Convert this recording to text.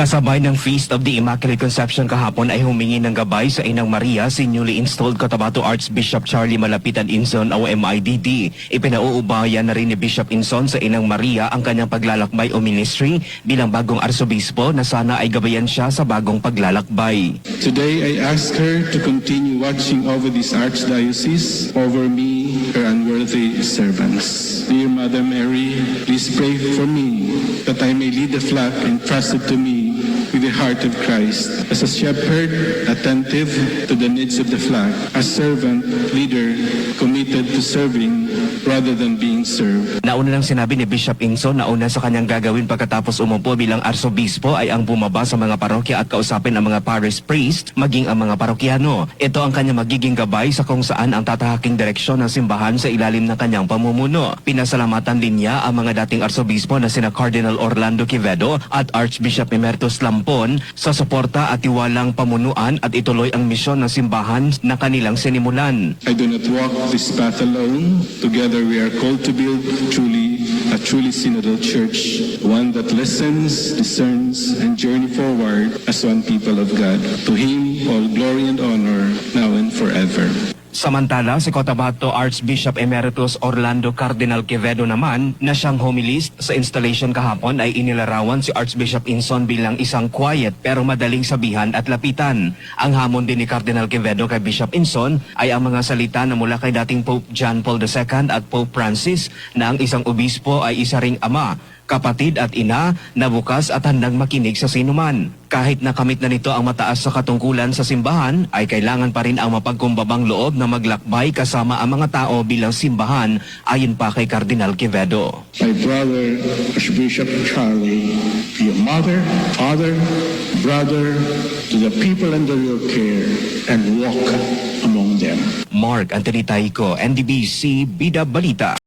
Kasabay ng Feast of the Immaculate Conception kahapon ay humingi ng gabay sa Inang Maria si newly installed Cotabato Archbishop Charlie Malapitan Inson o MIDD. Ipinauubayan na rin ni Bishop Inson sa Inang Maria ang kanyang paglalakbay o ministry bilang bagong arsobispo na sana ay gabayan siya sa bagong paglalakbay. Today, I ask her to continue watching over this archdiocese, over me, her unworthy servants. Dear Mother Mary, please pray for me that I may lead the flock entrusted to me heart of Christ. As a shepherd, attentive to the needs of the flock, a servant, leader, committed to serving rather than being served. Nauna lang sinabi ni Bishop Inson na una sa kanyang gagawin pagkatapos umupo bilang arsobispo ay ang bumaba sa mga parokya at kausapin ang mga parish priest maging ang mga parokyano. Ito ang kanyang magiging gabay sa kung saan ang tatahaking direksyon ng simbahan sa ilalim ng kanyang pamumuno. Pinasalamatan din niya ang mga dating arsobispo na sina Cardinal Orlando Quevedo at Archbishop Emeritus Lampon sa suporta at tiwalang pamunuan at ituloy ang misyon ng simbahan na kanilang sinimulan. I do not walk this path alone. Together we are called to build truly a truly synodal church, one that listens, discerns, and journey forward as one people of God. To Him all glory and forever. Samantala, si Cotabato Archbishop Emeritus Orlando Cardinal Quevedo naman na siyang homilist sa installation kahapon ay inilarawan si Archbishop Inson bilang isang quiet pero madaling sabihan at lapitan. Ang hamon din ni Cardinal Quevedo kay Bishop Inson ay ang mga salita na mula kay dating Pope John Paul II at Pope Francis na ang isang obispo ay isa ring ama kapatid at ina na bukas at handang makinig sa sinuman. Kahit nakamit na nito ang mataas sa katungkulan sa simbahan, ay kailangan pa rin ang mapagkumbabang loob na maglakbay kasama ang mga tao bilang simbahan ayon pa kay Cardinal Quevedo. my brother, Archbishop Charlie, a mother, father, brother to the people under your care and walk among them. Mark Antonitayco, NDBC Bida Balita.